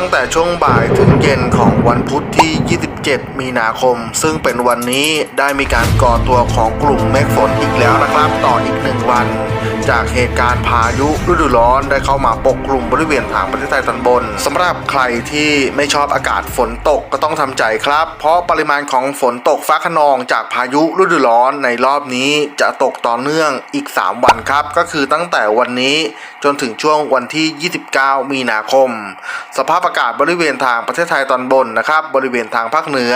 ตั้งแต่ช่วงบ่ายถึงเย็นของวันพุธที่ 27 มีนาคม ซึ่งเป็นวันนี้ได้มีการก่อตัวของกลุ่มเมฆฝนอีกแล้วนะครับ ต่ออีกหนึ่งวัน จากเหตุการณ์พายุฤดูร้อนได้เข้ามาปกคลุมบริเวณทางประเทศไทยตอนบนสำหรับใครที่ไม่ชอบอากาศฝนตกก็ต้องทำใจครับ เพราะปริมาณของฝนตกฟ้าขนองจากพายุฤดูร้อนในรอบนี้จะตกต่อเนื่องอีก 3 วันครับ ก็คือตั้งแต่วันนี้จนถึงช่วงวันที่ 29 มีนาคม สภาพอากาศบริเวณทางประเทศไทยตอนบนนะครับ บริเวณทางภาคเหนือ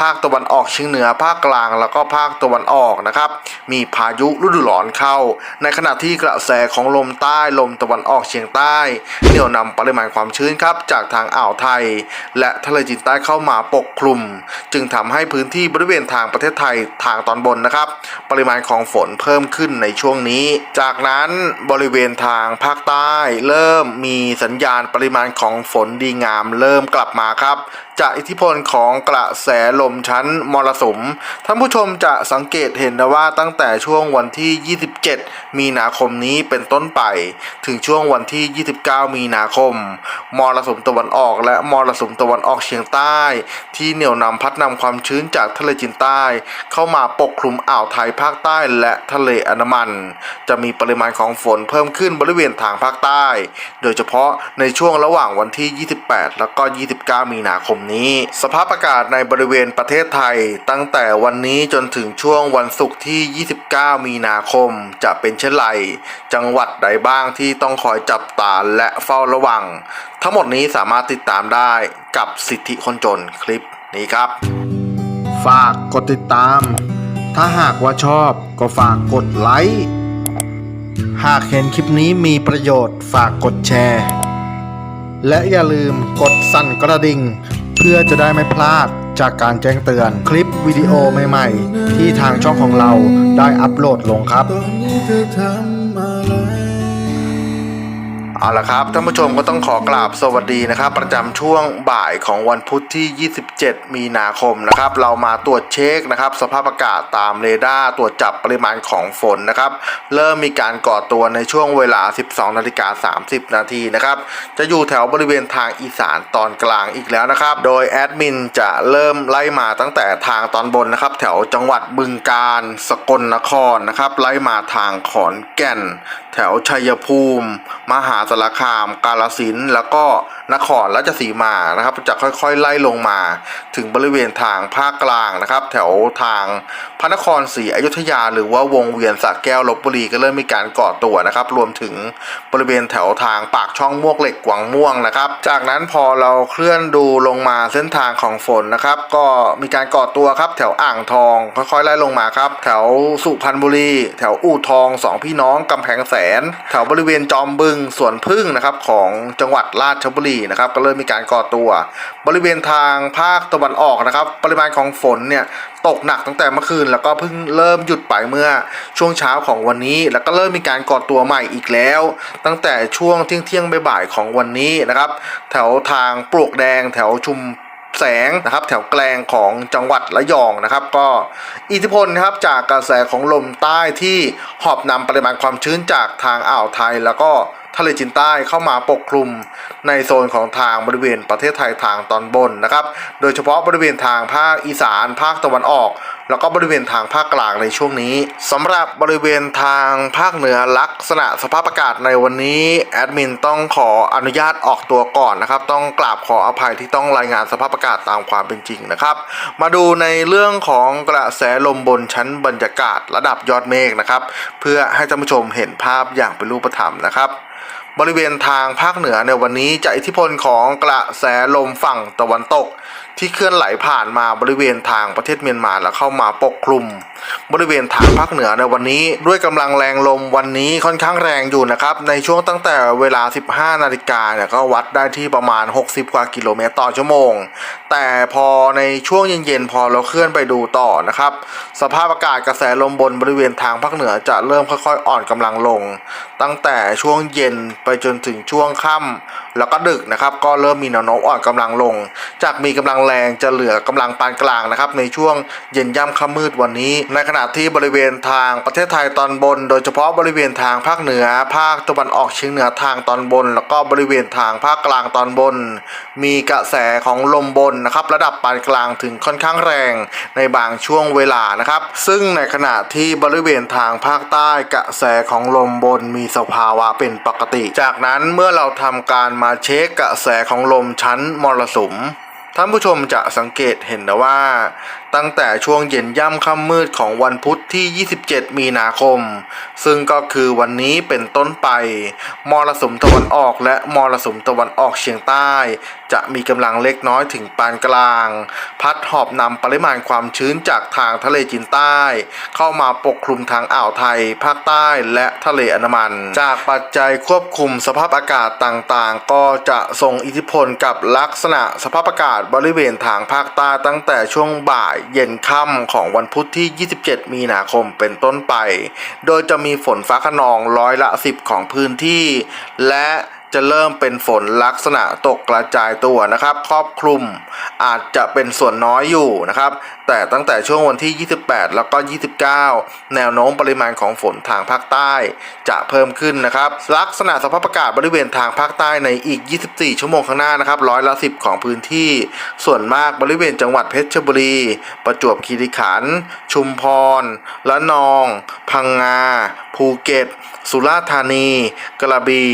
ภาคตะวันออกเฉียงเหนือภาคกลางแล้วก็ภาคตะวันออกนะครับ มีพายุฤดูร้อนเข้า ในขณะที่กระแสของลมใต้ลมตะวันออกเฉียงใต้เหนี่ยวนำปริมาณความชื้นครับจากทางอ่าวไทย และทะเลจีนใต้เข้ามาปกคลุม จึงทำให้พื้นที่บริเวณทางประเทศไทยทางตอนบนนะครับ ปริมาณของฝนเพิ่มขึ้นในช่วงนี้ จากนั้นบริเวณทางภาคใต้ เริ่มมีสัญญาณปริมาณของฝนดีงาม เริ่มกลับมาครับ จากอิทธิพลของกระแสลมชั้นมรสุม ท่านผู้ชมจะสังเกตเห็นนะว่าตั้งแต่ช่วงวันที่ 27 มีนาคมนี้เป็นต้นไป ถึงช่วงวันที่ 29 มีนาคม มรสุมตะวันออก และมรสุมตะวันออกเฉียงใต้ ที่เหนี่ยวนำพัดนำความชื้นจากทะเลจีนใต้ เข้ามาปกคลุมอ่าวไทยภาคใต้และทะเลอันดามัน จะมีปริมาณของฝนเพิ่มขึ้นบริเวณทางภาคใต้ โดยเฉพาะในช่วงระหว่างวันที่ 28 แล้วก็ 29 มีนาคมนี้ สภาพอากาศในบริเวณประเทศไทย ตั้งแต่วันนี้จนถึงช่วงวันศุกร์ที่ 29 มีนาคมจะเป็นเช่นไร จังหวัดใดบ้างที่ต้องคอยจับตาและเฝ้าระวัง ทั้งหมดนี้สามารถติดตามได้กับสิทธิคนจนคลิปนี้ครับ ฝากกดติดตาม ถ้าหากว่าชอบก็ฝากกดไลค์หากเห็นคลิปนี้มีประโยชน์ฝากกดแชร์ และอย่าลืมกดสั่นกระดิ่ง เพื่อจะได้ไม่พลาด จากการแจ้งเตือนคลิปวิดีโอใหม่ ๆ ที่ทางช่องของเราได้อัปโหลดลงครับตอนนี้ เอทำอะไรเอาละครับท่านผู้ชมก็ต้องขอกราบสวัสดีนะครับ ประจำช่วงบ่ายของวันพุธที่ 27 มีนาคมนะครับ เรามาตรวจเช็คนะครับ สภาพอากาศตามเรดาร์ตรวจจับปริมาณของฝนนะครับ เริ่มมีการก่อตัวในช่วงเวลา 12 นาฬิกา 30 นาทีนะครับ จะอยู่แถวบริเวณทางอีสานตอนกลางอีกแล้วนะครับ โดยแอดมินจะเริ่มไล่มาตั้งแต่ทางตอนบนนะครับ แถวจังหวัดบึงกาฬสกลนครนะครับ ไล่มาทางขอนแก่นแถวชัยภูมิ มหาสารคาม กาลสินแล้วก็นครราชสีมานะครับ จะค่อยๆ ไล่ลงมา ถึงบริเวณทางภาคกลางนะครับ แถวทางพระนครศรีอยุธยา หรือว่าวงเวียนสระแก้วลบบุรีก็เริ่มมีการก่อตัวนะครับ รวมถึงบริเวณแถวทางปากช่องมวกเหล็กกวางม่วงนะครับ จากนั้นพอเราเคลื่อนดูลงมาเส้นทางของฝนนะครับ ก็มีการก่อตัวครับ แถวอ่างทองค่อยๆ ไล่ลงมาครับ แถวสุพรรณบุรี แถวอู่ทองสองพี่น้องกำแพงแสน แถวบริเวณจอมบึงสวนพึ่งนะครับของจังหวัดราชบุรีนะครับก็เริ่มมีการก่อตัว บริเวณทางภาคตะวันออกนะครับ ปริมาณของฝนเนี่ยตกหนักตั้งแต่เมื่อคืน แล้วก็เพิ่งเริ่มหยุดไปเมื่อช่วงเช้าของวันนี้ แล้วก็เริ่มมีการก่อตัวใหม่อีกแล้ว ตั้งแต่ช่วงเที่ยงเที่ยงบ่ายของวันนี้นะครับ แถวทางปลวกแดง แถวชุมแสงนะครับแถวแกลงของจังหวัดระยองนะครับก็อิทธิพลนะครับจากกระแสของลมใต้ที่หอบนำปริมาณความชื้นจากทางอ่าวไทยแล้วก็ ทะเลจีนใต้เข้ามาปกคลุมในโซนของทางบริเวณประเทศไทยทางตอนบนนะครับ โดยเฉพาะบริเวณทางภาคอีสาน ภาคตะวันออก แล้วก็บริเวณทางภาคกลางในช่วงนี้สำหรับบริเวณทางภาคเหนือลักษณะสภาพอากาศในวันนี้แอดมินต้องขออนุญาตออกตัวก่อนนะครับ ต้องกราบขออภัยที่ต้องรายงานสภาพอากาศตามความเป็นจริงนะครับ มาดูในเรื่องของกระแสลมบนชั้นบรรยากาศระดับยอดเมฆนะครับ เพื่อให้ท่านผู้ชมเห็นภาพอย่างเป็นรูปธรรมนะครับ บริเวณทางภาคเหนือในวันนี้จากอิทธิพลของกระแสลมฝั่งตะวันตก ที่เคลื่อนไหลผ่านมาบริเวณทางประเทศเมียนมาแล้วเข้ามาปกคลุม บริเวณทางภาคเหนือในวันนี้ด้วยกำลังแรงลมวันนี้ค่อนข้างแรงอยู่นะครับ ในช่วงตั้งแต่เวลา 15 นาฬิกาเนี่ยก็วัดได้ที่ประมาณ 60 กว่ากิโลเมตรต่อชั่วโมง แต่พอในช่วงเย็นๆพอเราเคลื่อนไปดูต่อนะครับ สภาพอากาศกระแสลมบนบริเวณทางภาคเหนือจะเริ่มค่อยๆ อ่อนกำลังลง ตั้งแต่ช่วงเย็นไปจนถึงช่วงค่แล้วก็ดึกนะครับก็เริ่มมีแนวโน้มอ่อนกำลังลง จากมีกำลังแรงจะเหลือกำลังปานกลางนะครับในช่วงเย็นย่ำค่ำมืดวันนี้ ในขณะที่บริเวณทางประเทศไทยตอนบน โดยเฉพาะบริเวณทางภาคเหนือ ภาคตะวันออกเฉียงเหนือทางตอนบน แล้วก็บริเวณทางภาคกลางตอนบน มีกระแสของลมบนนะครับระดับปานกลางถึงค่อนข้างแรงในบางช่วงเวลานะครับ ซึ่งในขณะที่บริเวณทางภาคใต้กระแสของลมบนมีสภาวะเป็นปกติ จากนั้นเมื่อเราทำการมาเช็คกระแสของลมชั้นมรสุมท่านผู้ชมจะสังเกตเห็นนะว่า ตั้งแต่ช่วงเย็นย่ำค่ำมืดของวันพุธที่ 27 มีนาคม ซึ่งก็คือวันนี้เป็นต้นไป มรสุมตะวันออกและมรสุมตะวันออกเฉียงใต้ จะมีกำลังเล็กน้อยถึงปานกลาง พัดหอบนำปริมาณความชื้นจากทางทะเลจีนใต้ เข้ามาปกคลุมทางอ่าวไทย ภาคใต้และทะเลอันมัน จากปัจจัยควบคุมสภาพอากาศต่างๆ ก็จะส่งอิทธิพลกับลักษณะสภาพอากาศบริเวณทางภาคใต้ตั้งแต่ช่วงบ่ายเย็นค่ำของวันพุธที่ 27 มีนาคมเป็นต้นไป โดยจะมีฝนฟ้าขนองร้อยละ 10 ของพื้นที่ และ จะเริ่มเป็นฝนลักษณะตกกระจายตัวนะครับ ครอบคลุมอาจจะเป็นส่วนน้อยอยู่นะครับ แต่ตั้งแต่ช่วงวันที่ 28 แล้วก็ 29 แนวโน้มปริมาณของฝนทางภาคใต้ จะเพิ่มขึ้นนะครับ ลักษณะสภาพอากาศบริเวณทางภาคใต้ในอีก 24 ชั่วโมงข้างหน้านะครับร้อยละ 10 ของพื้นที่ ส่วนมากบริเวณจังหวัดเพชรบุรี ประจวบคีรีขันธ์ชุมพรละนอง พังงา ภูเก็ต สุราษฎร์ธานี กระบี่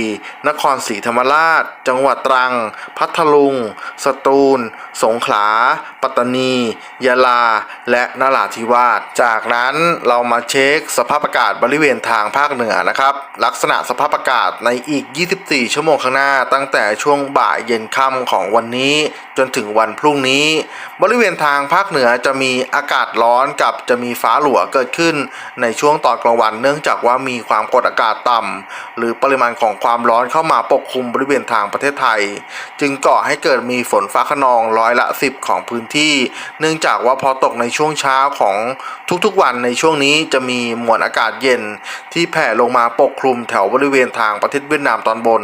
นครศรีธรรมราช จังหวัดตรัง พัทลุง สตูล สงขลา ปัตตานี ยะลา และนราธิวาส จากนั้นเรามาเช็คสภาพอากาศบริเวณทางภาคเหนือนะครับ ลักษณะสภาพอากาศในอีก 24 ชั่วโมงข้างหน้า ตั้งแต่ช่วงบ่ายเย็นค่ำของวันนี้ จนถึงวันพรุ่งนี้ บริเวณทางภาคเหนือจะมีอากาศร้อนกับจะมีฟ้าหลัวเกิดขึ้น ในช่วงตอนกลางวันเนื่องจากว่ามีความกดอากาศต่ำหรือปริมาณของความร้อนเข้ามาปกกคลุมบริเวณทางประเทศไทย จึงก่อให้เกิดมีฝนฟ้าขนองร้อยละ 10 ของพื้นที่ เนื่องจากว่าพอตกในช่วงเช้าของทุกๆวันในช่วงนี้จะมีมวลอากาศเย็น ที่แผ่ลงมาปกคลุมแถวบริเวณทางประเทศเวียดนามตอนบน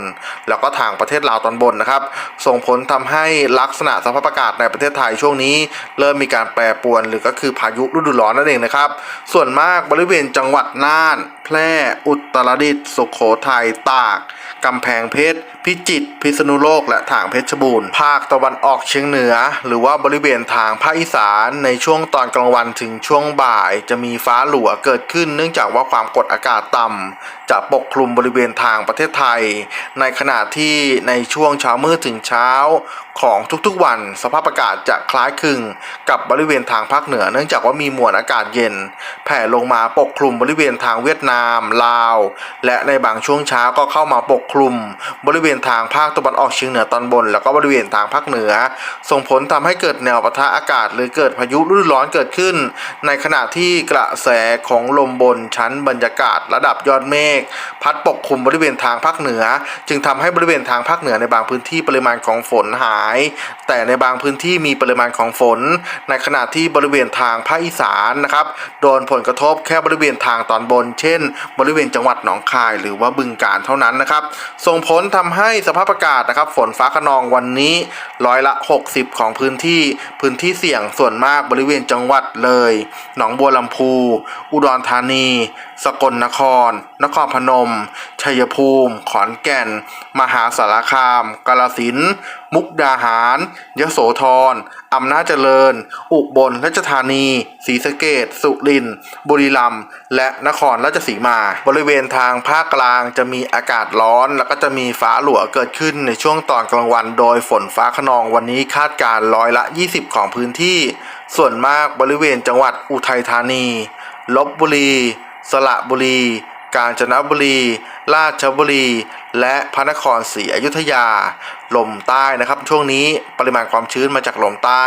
แล้วก็ทางประเทศลาวตอนบนนะครับ ส่งผลทำให้ลักษณะสภาพอากาศในประเทศไทยช่วงนี้ เริ่มมีการแปรปรวนหรือก็คือพายุฤดูร้อนนั่นเองนะครับ ส่วนมากบริเวณจังหวัดน่าน แพร่ อุตรดิตถ์สุโขทัย ตาก กำแพงเพชร พิจิตร พิษณุโลก และทางเพชรบูรณ์ ภาคตะวันออกเฉียงเหนือ หรือว่าบริเวณทางภาคอีสานในช่วงตอนกลางวันถึงช่วงบ่าย จะมีฟ้าหลัวเกิดขึ้นเนื่องจากว่าความกดอากาศต่ำจะปกคลุมบริเวณทางประเทศไทย ในขณะที่ในช่วงเช้ามืดถึงเช้าของทุกๆวันสภาพอากาศจะคล้ายคลึงกับบริเวณทางภาคเหนือ เนื่องจากว่ามีมวลอากาศเย็น แผ่ลงมาปกคลุมบริเวณทางเวียดนาม ลาว และในบางช่วงเช้าก็เข้ามาปกคลุม บริเวณทางภาคตะวันออกเฉียงเหนือตอนบน แล้วก็บริเวณทางภาคเหนือ ส่งผลทำให้เกิดแนวปะทะอากาศ หรือเกิดพายุฤดูร้อนเกิดขึ้น ในขณะที่กระแสของลมบนชั้นบรรยากาศระดับยอดเมฆพัดปกคลุมบริเวณทางภาคเหนือ จึงทำให้บริเวณทางภาคเหนือในบางพื้นที่ปริมาณของฝนหาย แต่ในบางพื้นที่มีปริมาณของฝน ในขณะที่บริเวณทางภาคอีสานนะครับโดนผลกระทบแค่บริเวณทางตอนบน เช่น บริเวณจังหวัดหนองคาย หรือว่าบึงกาฬเท่านั้นนะครับส่งผลทำให้สภาพอากาศนะครับ ฝนฟ้าขนองวันนี้ร้อยละ 60 ของพื้นที่พื้นที่เสี่ยงส่วนมากบริเวณจังหวัดเลย หนองบัวลำพู อุดรธานี สกลนคร นครพนม ชัยภูมิ ขอนแก่น มหาสารคาม กาฬสิน มุกดาหาร ยโสธรอำนาจเจริญ อุบลราชธานีศรีสะเกดสุรินทร์บุรีรัมย์และนครราชสีมา บริเวณทางภาคกลางจะมีอากาศร้อนแล้วก็จะมีฟ้าหลัวเกิดขึ้นในช่วงตอนกลางวัน โดยฝนฟ้าขนองวันนี้คาดการร้อยละ 20 ของพื้นที่ ส่วนมากบริเวณจังหวัดอุทัยธานี ลบบุรี สระบุรี กาญจนบุรี ราชบุรี และพระนครศรีอยุธยา ลมใต้นะครับ ช่วงนี้ปริมาณความชื้นมาจากลมใต้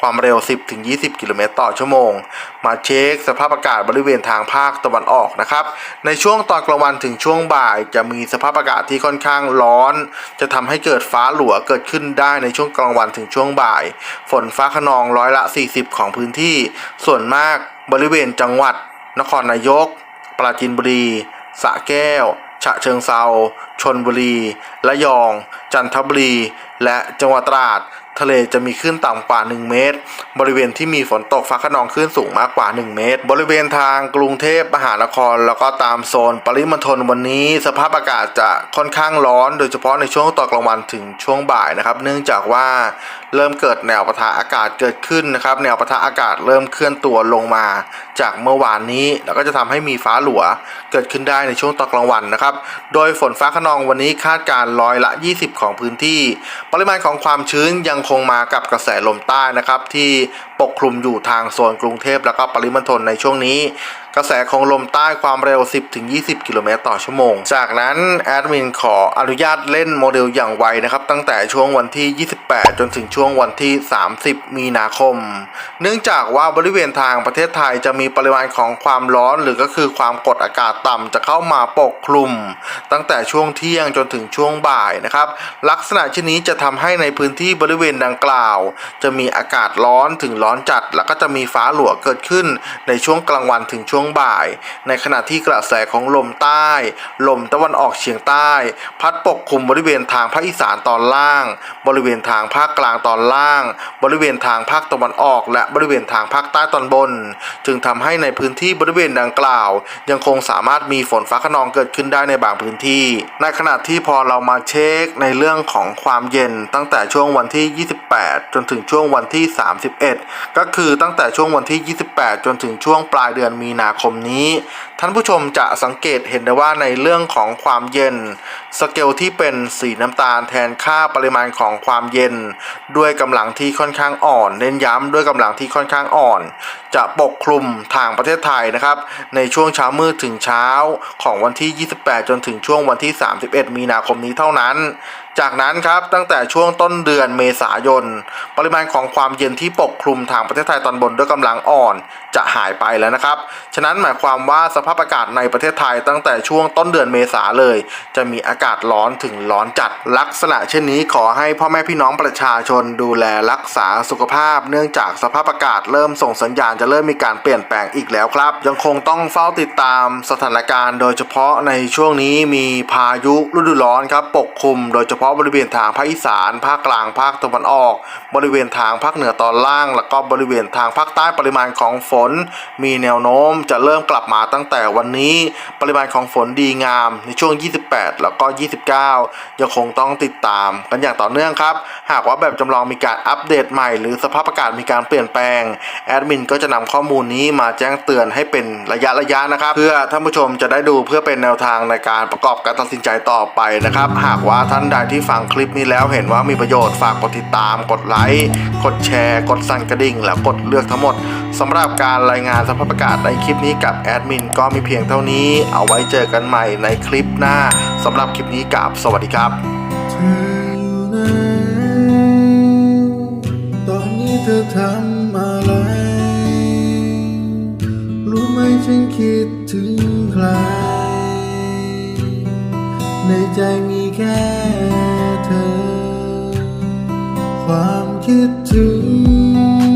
ความเร็ว 10-20 กิโลเมตรต่อชั่วโมง มาเช็คสภาพอากาศบริเวณทางภาคตะวันออกนะครับ ในช่วงตอนกลางวันถึงช่วงบ่ายจะมีสภาพอากาศที่ค่อนข้างร้อน จะทำให้เกิดฟ้าหลัวเกิดขึ้นได้ในช่วงกลางวันถึงช่วงบ่าย ฝนฟ้าขนองร้อยละ 40 ของพื้นที่ ส่วนมากบริเวณจังหวัดนครนายก ราจีนบุรีสระแก้ว ฉะเชิงเซาชนบุรี ระยอง จันทบุรี และจังหวัดตราด ทะเลจะมีคลื่นต่ำกว่า 1 เมตร บริเวณที่มีฝนตกฟ้าขนองคลื่นสูงมากกว่า 1 เมตร บริเวณทางกรุงเทพมหานคร แล้วก็ตามโซนปริมณฑลวันนี้ สภาพอากาศจะค่อนข้างร้อน โดยเฉพาะในช่วงตอนกลางวันถึงช่วงบ่ายนะครับ เนื่องจากว่าเริ่มเกิดแนวปะทะอากาศเกิดขึ้นนะครับ แนวปะทะอากาศเริ่มเคลื่อนตัวลงมา จากเมื่อวานนี้ แล้วก็จะทำให้มีฟ้าหลัวเกิดขึ้นได้ในช่วงตอนกลางวันนะครับ โดยฝนฟ้าขนองวันนี้คาดการร้อยละ 20 ของพื้นที่ ปริมาณของความชื้นยังคงมากับกระแสลมใต้นะครับที่ ปกคลุมอยู่ทางโซนกรุงเทพแล้วก็ปริมณฑลในช่วงนี้ กระแสของลมใต้ความเร็ว 10-20 กิโลเมตรต่อชั่วโมง จากนั้นแอดมินขออนุญาตเล่นโมเดลอย่างไวนะครับตั้งแต่ช่วงวันที่ 28 จนถึงช่วงวันที่ 30 มีนาคม เนื่องจากว่าบริเวณทางประเทศไทยจะมีปริมาณของความร้อนหรือก็คือความกดอากาศต่ำจะเข้ามาปกคลุม ตั้งแต่ช่วงเที่ยงจนถึงช่วงบ่ายนะครับ ลักษณะเช่นนี้จะทำให้ในพื้นที่บริเวณดังกล่าว จะมีอากาศร้อนถึงร้อนจัดแล้วก็จะมีฟ้าหลัวเกิดขึ้นในช่วงกลางวันถึงช่วงบ่าย ในขณะที่กระแสของลมใต้ ลมตะวันออกเฉียงใต้ พัดปกคลุมบริเวณทางภาคอีสานตอนล่าง บริเวณทางภาคกลางตอนล่าง บริเวณทางภาคตะวันออก และบริเวณทางภาคใต้ตอนบน จึงทำให้ในพื้นที่บริเวณดังกล่าว ยังคงสามารถมีฝนฟ้าขนองเกิดขึ้นได้ในบางพื้นที่ ในขณะที่พอเรามาเช็คในเรื่องของความเย็นตั้งแต่ช่วงวันที่ 28 จนถึงช่วงวันที่ 31ก็คือตั้งแต่ช่วงวันที่ 28 จนถึงช่วงปลายเดือนมีนาคมนี้ ท่านผู้ชมจะสังเกตเห็นได้ว่าในเรื่องของความเย็น สเกลที่เป็นสีน้ำตาลแทนค่าปริมาณของความเย็น ด้วยกำลังที่ค่อนข้างอ่อน เน้นย้ำด้วยกำลังที่ค่อนข้างอ่อน จะปกคลุมทางประเทศไทยนะครับ ในช่วงเช้ามืดถึงเช้าของวันที่ 28 จนถึงช่วงวันที่ 31 มีนาคมนี้เท่านั้นจากนั้นครับตั้งแต่ช่วงต้นเดือนเมษายน ปริมาณของความเย็นที่ปกคลุมทางประเทศไทยตอนบนด้วยกำลังอ่อนจะหายไปแล้วนะครับ ฉะนั้นหมายความว่าสภาพอากาศในประเทศไทยตั้งแต่ช่วงต้นเดือนเมษาเลย จะมีอากาศร้อนถึงร้อนจัดลักษณะเช่นนี้ขอให้พ่อแม่พี่น้องประชาชนดูแลรักษาสุขภาพ เนื่องจากสภาพอากาศเริ่มส่งสัญญาณจะเริ่มมีการเปลี่ยนแปลงอีกแล้วครับ ยังคงต้องเฝ้าติดตามสถานการณ์ โดยเฉพาะในช่วงนี้มีพายุฤดูร้อนครับปกคลุมโดยเฉพาะพาะบริเวณทางภาคอีสาน ภาคกลาง ภาคตะวันออก บริเวณทางภาคเหนือตอนล่าง แล้วก็บริเวณทางภาคใต้ปริมาณของฝน มีแนวโน้มจะเริ่มกลับมาตั้งแต่วันนี้ ปริมาณของฝนดีงาม ในช่วง 28 แล้วก็ 29 ยังคงต้องติดตามกันอย่างต่อเนื่องครับ หากว่าแบบจำลองมีการอัปเดตใหม่ หรือสภาพอากาศมีการเปลี่ยนแปลง แอดมินก็จะนำข้อมูลนี้มาแจ้งเตือนให้เป็นระยะระยะนะครับ เพื่อท่านผู้ชมจะได้ดูเพื่อเป็นแนวทางในการประกอบการตัดสินใจต่อไปนะครับ หากว่าท่านใดที่ฟังคลิปนี้แล้วเห็นว่ามีประโยชน์ฝากกดติดตาม กดไลค์ กดแชร์ กดสั่นกระดิ่ง แล้วกดเลือกทั้งหมดสำหรับการรายงานสภาพอากาศในคลิปนี้กับแอดมินก็มีเพียงเท่านี้ เอาไว้เจอกันใหม่ในคลิปหน้าสำหรับคลิปนี้กับสวัสดีครับตอนนี้เธอทำอะไร รู้ไหมฉันคิดถึงใคร ในใจมี แค่เธอ ความคิดถึง